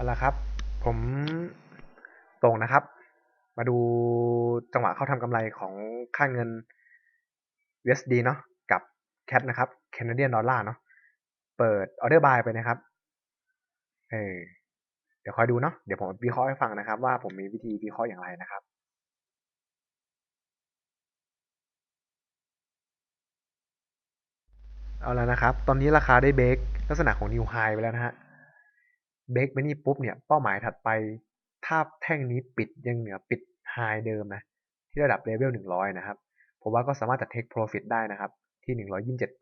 เอาละครับ ผมตรงนะครับ มาดูจังหวะเข้าทำกำไรของค่าเงิน USD เนาะกับ CAD นะครับ Canadian Dollar เนาะเปิด Order Buy ไปนะครับเออเดี๋ยวคอยดูเนาะเดี๋ยวผมวิเคราะห์ให้ฟังนะครับ ว่าผมมีวิธีวิเคราะห์อย่างไรนะครับเอาแล้วนะครับ ตอนนี้ราคาได้เบรกลักษณะของ New High ไปแล้วนะฮะ เบรกไปนี่ปุ๊บเนี่ยเป้าหมายถัดไป ถ้าแท่งนี้ปิดยังเหนือปิด High เดิมนะที่ระดับเลเวล100 นะครับ ผมว่าก็สามารถจะ take profit ได้นะครับ ที่ 127%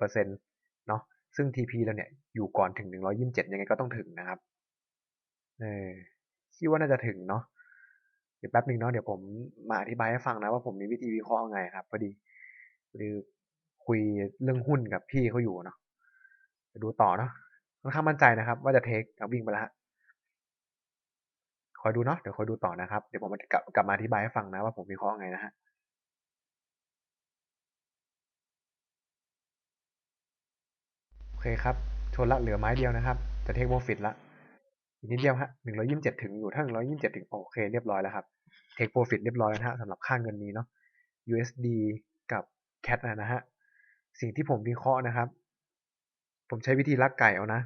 เนาะซึ่ง TP เราเนี่ยอยู่ก่อนถึง 127 ยังไงก็ต้องถึงนะครับเออคิดว่าน่าจะถึงเนาะเดี๋ยวแป๊บหนึ่งเนาะเดี๋ยวผมมาอธิบายให้ฟังนะว่าผมมีวิธีวิเคราะห์ยังไงครับพอดีพอดีคุยเรื่องหุ้นกับพี่เขาอยู่เนาะจะดูต่อเนาะค่อนข้างมั่นใจนะครับ ว่าจะเทควิ่งไปแล้วฮะ คอยดูเนาะเดี๋ยวคอยดูต่อนะครับ เดี๋ยวผมกลับกลับมาอธิบายให้ฟังนะว่าผมวิเคราะห์ไงนะฮะโอเคครับชนละเหลือไม้เดียวนะครับ จะเทคโปรฟิตละอีกนิดเดียวฮะหนึ่งร้อยี่สิบเจ็ดถึงอยู่ถ้าหนึ่งร้อยี่สิบเจ็ดถึงโอเคเรียบร้อยแล้วครับเทคโปรฟิตเรียบร้อยแล้วนะฮะสำหรับค่าเงินนี้เนาะ USD กับ CAD นะฮะสิ่งที่ผมวิเคราะห์นะครับ ผมใช้วิธีลักไก่เอานะ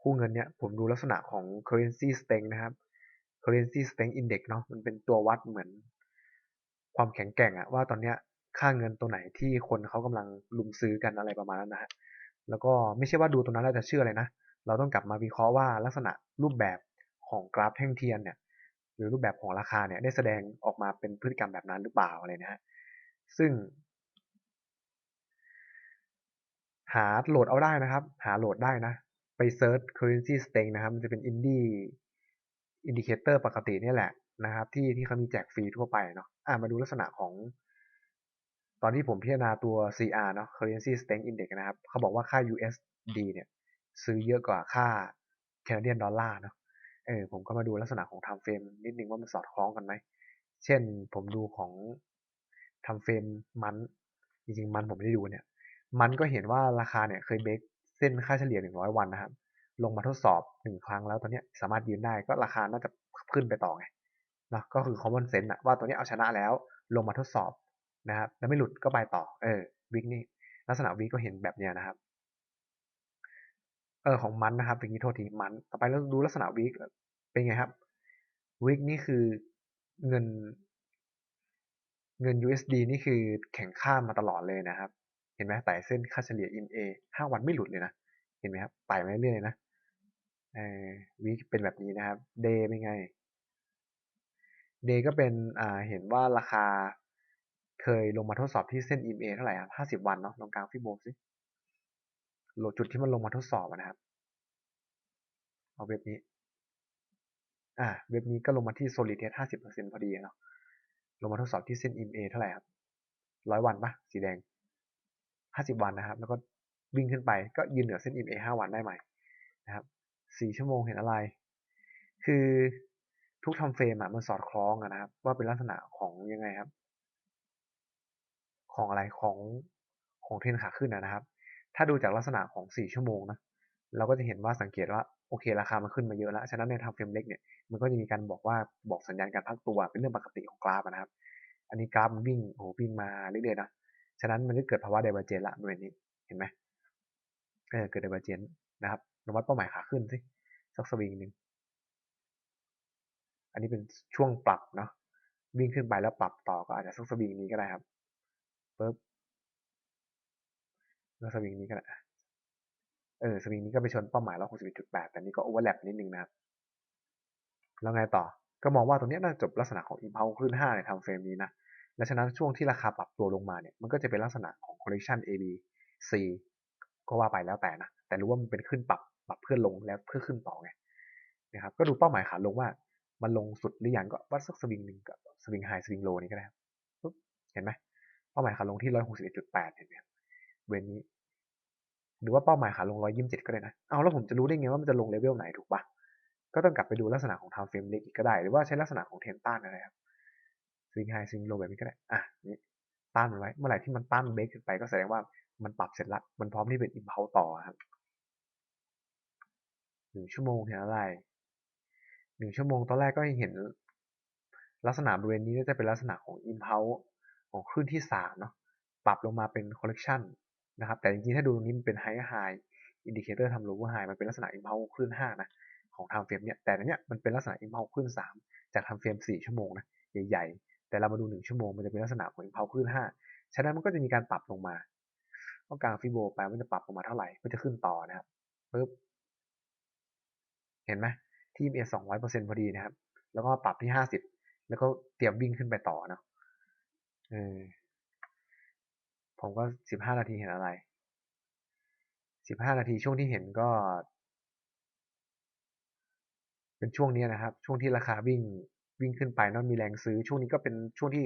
คู่เงินเนี่ยผมดูลักษณะของ currency strength นะครับ currency strength index เนาะมันเป็นตัววัดเหมือนความแข็งแกร่งอะว่าตอนเนี้ยค่าเงินตัวไหนที่คนเขากำลังลุมซื้อกันอะไรประมาณนั้นนะฮะแล้วก็ไม่ใช่ว่าดูตรงนั้นแล้วจะเชื่อเลยนะ เราต้องกลับมาวิเคราะห์ว่าลักษณะรูปแบบของกราฟแท่งเทียนเนี่ยหรือรูปแบบของราคาเนี่ยได้แสดงออกมาเป็นพฤติกรรมแบบนั้นหรือเปล่าอะไรนะฮะซึ่ง หาโหลดเอาได้นะครับ หาโหลดได้นะ ไปเซิร์ช currency strength นะครับ มันจะเป็น indie indicator ปกตินี่แหละนะครับ ที่ที่เขามีแจกฟรีทั่วไปเนาะอ่ามาดูลักษณะของ ตอนที่ผมพิจารณาตัว CR เนาะ currency strength index นะครับ เขาบอกว่าค่า USD เนี่ย ซื้อเยอะกว่าค่า Canadian dollar เนาะเออผมก็มาดูลักษณะของ time frame นิดนึงว่ามันสอดคล้องกันไหม เช่นผมดูของ time frame มันจริงๆมันผมไม่ได้ดูเนี่ย มันก็เห็นว่าราคาเนี่ยเคยเบรกเส้นค่าเฉลี่ย 100 วันนะครับ ลงมาทดสอบ1ครั้งแล้วตอนนี้สามารถยืนได้ก็ราคาน่าจะขึ้นไปต่อไงนะก็คือ common sense อะว่าตัวนี้เอาชนะแล้วลงมาทดสอบนะครับแล้วไม่หลุดก็ไปต่อเออวิกนี่ลักษณะวิกก็เห็นแบบเนี้ยนะครับเออของมันนะครับอย่างนี้โทษทีมัน ต่อไปเราดูลักษณะวิกเป็นไงครับวิกนี่คือเงิน เงิน USD นี่คือแข็งค่ามมาตลอดเลยนะครับ เห็นไหมไต่เส้นค่าเฉลี่ย EMA ห้าวันไม่หลุดเลยนะ เห็นไหมครับไต่มาเรื่อยๆนะ เออวีคเป็นแบบนี้นะครับเดย์เป็นไงเดย์ก็เป็นอ่าเห็นว่าราคาเคยลงมาทดสอบที่เส้น EMA เท่าไหร่ครับห้าสิบวันเนาะตรงกลางฟิโบสิโหลดจุดที่มันลงมาทดสอบนะครับ เอาเว็บนี้ อ่า เว็บนี้ก็ลงมาที่ solid test ห้าสิบเปอร์เซ็นพอดีเนาะ ลงมาทดสอบที่เส้น EMA เท่าไหร่ครับร้อยวันปะสีแดงห้าสิบวันนะครับ แล้วก็วิ่งขึ้นไปก็ยืนเหนือเส้น EMA ห้าวันได้ใหม่นะครับ สี่ชั่วโมงเห็นอะไร คือทุกทำเฟรมอะมันสอดคล้องอะนะครับ ว่าเป็นลักษณะของยังไงครับ ของอะไรของของเทรนขาขึ้นนะครับ ถ้าดูจากลักษณะของสี่ชั่วโมงนะเราก็จะเห็นว่าสังเกตว่าโอเค ราคามันขึ้นมาเยอะแล้ว ฉะนั้นในทำเฟรมเล็กเนี่ยมันก็จะมีการบอกว่าบอกสัญญาณการพักตัวเป็นเรื่องปกติของกราฟนะครับ อันนี้กราฟมันวิ่งโอ้วิ่งมาเรื่อยๆนะฉะนั้นมันจะเกิดภาวะไดเวอร์เจนละบริเวณนี้เห็นไหมเออเกิดไดเวอร์เจน นะครับเราวัดเป้าหมายขาขึ้นสิสักสวิงหนึ่งอันนี้เป็นช่วงปรับเนาะวิ่งขึ้นไปแล้วปรับต่อก็อาจจะสักสวิงนี้ก็ได้ครับปึ๊บแล้วสวิงนี้ก็ได้เออสวิงนี้ก็ไปชนเป้าหมายร้อยหกสิบจุดแปดแต่นี้ก็โอเวอร์แลปนิดนึงนะครับแล้วไงต่อก็มองว่าตรงนี้น่าจบลักษณะของ impulse ขึ้น5ในทำเฟรมนี้นะและฉะนั้นช่วงที่ราคาปรับตัวลงมาเนี่ยมันก็จะเป็นลักษณะของ correction A B C ก็ว่าไปแล้วแต่นะ แต่รู้ว่ามันเป็นขึ้นปรับปรับเพื่อลงแล้วเพื่อขึ้นต่อไงนะครับ ก็ดูเป้าหมายขาลงว่า มันลงสุดหรือยังก็วัดสักสวิงหนึ่งกับสวิงไฮสวิงโลนี้ก็ได้ปุ๊บเห็นไหมเป้าหมายขาลงที่ร้อยหกสิบเอ็ดจุดแปดเห็นไหมเวนนี้ หรือว่าเป้าหมายขาลงร้อยยี่สิบเจ็ดก็ได้นะเอาแล้วผมจะรู้ได้ไงว่ามันจะลงเลเวลไหนถูกปะก็ต้องกลับไปดูลักษณะของ time frame เล็กอีกก็ได้ หรือว่าใช้ลักษณะของเทนต้านอะไรครับสวิงไฮสวิงโลแบบนี้ก็ได้อะนี่ต้านมันไว้ เมื่อไหร่ที่มันต้านเบรกขึ้นไปก็แสดงว่ามันปรับเสร็จละมันพร้อมที่เป็นอิมเพลต่อครับ หนึ่งชั่วโมงเห็นอะไรหนึ่งชั่วโมงตอนแรกก็เห็น ลักษณะบริเวณนี้จะเป็นลักษณะของ impulse ของคลื่นที่สามเนาะปรับลงมาเป็น correction นะครับแต่จริงๆถ้าดูตรงนี้มันเป็น high high indicator ทำ lower high มันเป็นลักษณะ impulse คลื่นห้านะของ time frame เนี่ยแต่เนี้ยมันเป็นลักษณะ impulse คลื่นสามจาก time frame สี่ชั่วโมงนะใหญ่ๆ แต่เรามาดูหนึ่งชั่วโมงมันจะเป็นลักษณะของ impulse คลื่นห้าฉะนั้นมันก็จะมีการปรับลงมาต้องกลางฟิโบไปมันจะปรับลงมาเท่าไหร่ก็จะขึ้นต่อนะครับปึ๊บ เห็นไหมที่ EMA สองร้อยเปอร์เซ็นพอดีนะครับ แล้วก็ปรับที่ห้าสิบแล้วก็เตรียมวิ่งขึ้นไปต่อเนาะเออผมก็สิบห้านาทีเห็นอะไรสิบห้านาทีช่วงที่เห็นก็ เป็นช่วงนี้นะครับ ช่วงที่ราคาวิ่งวิ่งขึ้นไปนั่นมีแรงซื้อ ช่วงนี้ก็เป็นช่วงที่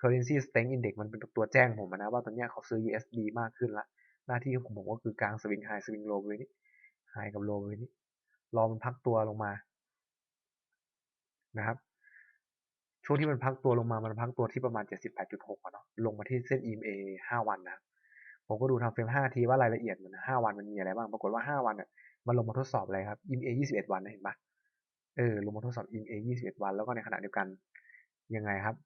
currency strength index มันเป็นตัวแจ้งผมนะว่าตอนนี้เขาซื้อ USD มากขึ้นละ หน้าที่ของผมก็คือกลางสวิงไฮสวิงโลบริเวณนี้ไฮกับโลบริเวณนี้ รอมันพักตัวลงมานะครับ ช่วงที่มันพักตัวลงมามันพักตัวที่ประมาณ 78.6เนาะลงมาที่เส้น EMA 5 วันนะผมก็ดูทำเฟรม5ทีว่ารายละเอียดมัน 5 วันมันมีอะไรบ้างปรากฏว่า 5 วันเนี่ยมันลงมาทดสอบอะไรครับ EMA 21 วันนะเห็นปะเออลงมาทดสอบ EMA 21 วัน แล้วก็ในขณะเดียวกันยังไงครับ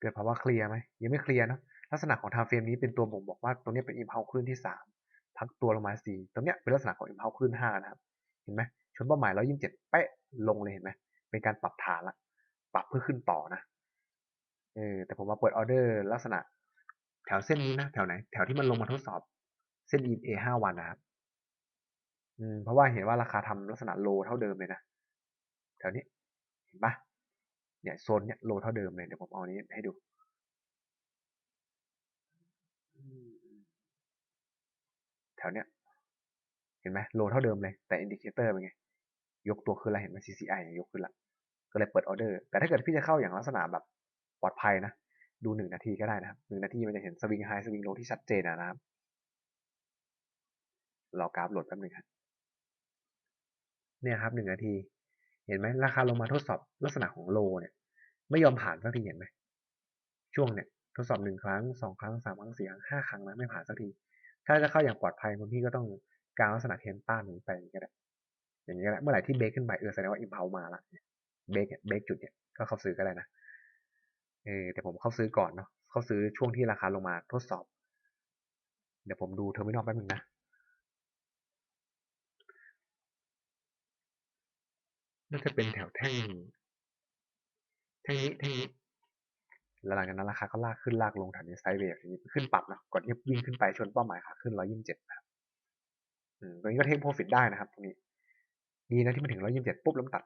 เกิดภาวะเคลียร์ไหมยังไม่เคลียร์นะลักษณะของ time frame นี้เป็นตัวบ่งบอกว่าตรงนี้เป็น impulse คลื่นที่ 3 พักตัวลงมา 4 ตรงเนี้ยเป็นลักษณะของ impulse คลื่น 5 นะครับ เห็นไหมชนเป้าหมาย 127 เป๊ะลงเลยเห็นไหมเป็นการปรับฐานละ ปรับเพื่อขึ้นต่อนะเออแต่ผมมาเปิดออเดอร์ลักษณะ แถวเส้นนี้นะ แถวไหน แถวที่มันลงมาทดสอบเส้น EMA 5 วันนะครับอืมเพราะว่าเห็นว่าราคาทำลักษณะโลเท่าเดิมเลยนะแถวนี้เห็นปะเนี่ยโซนเนี้ยโลเท่าเดิมเลยเดี๋ยวผมเอานี้ให้ดู ถวเนี้ยเห็นไหมโลเท่าเดิมเลย แต่อินดิเคเตอร์เป็นไง ยกตัวขึ้นแล้วเห็นไหม CCI ยกขึ้นละก็เลยเปิดออเดอร์ แต่ถ้าเกิดพี่จะเข้าอย่างลักษณะแบบปลอดภัยนะ ดูหนึ่งนาทีก็ได้นะครับหนึ่งนาทีมันจะเห็นสวิงไฮสวิงโลที่ชัดเจนนะครับรอกราฟโหลดแป๊บนึงครับเนี่ยครับหนึ่งนาที เห็นไหมราคาลงมาทดสอบลักษณะของโลเนี่ย ไม่ยอมผ่านสักทีเห็นไหมช่วงเนี่ยทดสอบหนึ่งครั้งสองครั้งสามครั้งสี่ครั้งห้าครั้งนะไม่ผ่านสักที ถ้าจะเข้าอย่างปลอดภัยคุณพี่ก็ต้องกางลักษณะเทนต้านนี้ไปก็ได้อย่างนี้ก็ได้เมื่อไหร่ที่เบรกขึ้นไปเออแสดงว่าอิมเพลมาละเบรกเบรกจุดเนี่ยก็เข้าซื้อก็ได้นะเออแต่ผมเข้าซื้อก่อนเนาะเข้าซื้อช่วงที่ราคาลงมาทดสอบ เดี๋ยวผมดูเทอร์มินอลแป๊บนึงนะน่าจะเป็นแถวแท่งแท่งนี้แท่งนี้ แล้วหลังจากนั้นราคาก็ลากขึ้นลากลงแถวนี้ไซด์เวฟขึ้นปรับนะกดเงียบวิ่งขึ้นไปชนเป้าหมายขาขึ้นร้อยยี่สิบเจ็ดนะครับตรงนี้ก็เทคโปรฟิตได้นะครับตรงนี้ดีนะที่มันถึงร้อยยี่สิบเจ็ดปุ๊บแล้วตัด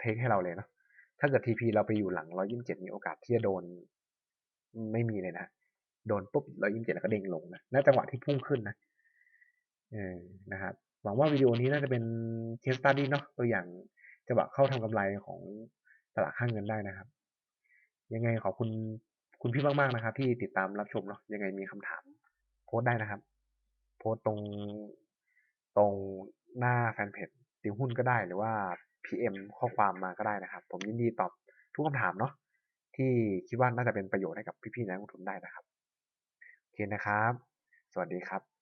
เทคให้เราเลยเนาะถ้าเกิดทีพีเราไปอยู่หลังร้อยยี่สิบเจ็ดมีโอกาสที่จะโดน ไม่มีเลยนะโดนปุ๊บร้อยยี่สิบเจ็ดแล้วก็เด้งลงนะและจังหวะที่พุ่งขึ้นนะเออนะครับหวังว่าวิดีโอนี้น่าจะเป็นเคสตัดดี้เนาะตัวอย่างจังหวะเข้าทำกำไรของตลาดค่างเงินได้นะครับ ยังไงขอบคุณคุณพี่มากๆนะครับ ที่ติดตามรับชมเนาะยังไงมีคำถาม โพสได้นะครับ โพสตรงตรงหน้าแฟนเพจติวหุ้นก็ได้หรือว่า PM ข้อความมาก็ได้นะครับ ผมยินดีตอบทุกคำถามเนาะที่คิดว่าน่าจะเป็นประโยชน์ให้กับพี่ๆนักลงทุนได้นะครับโอเคนะครับ สวัสดีครับ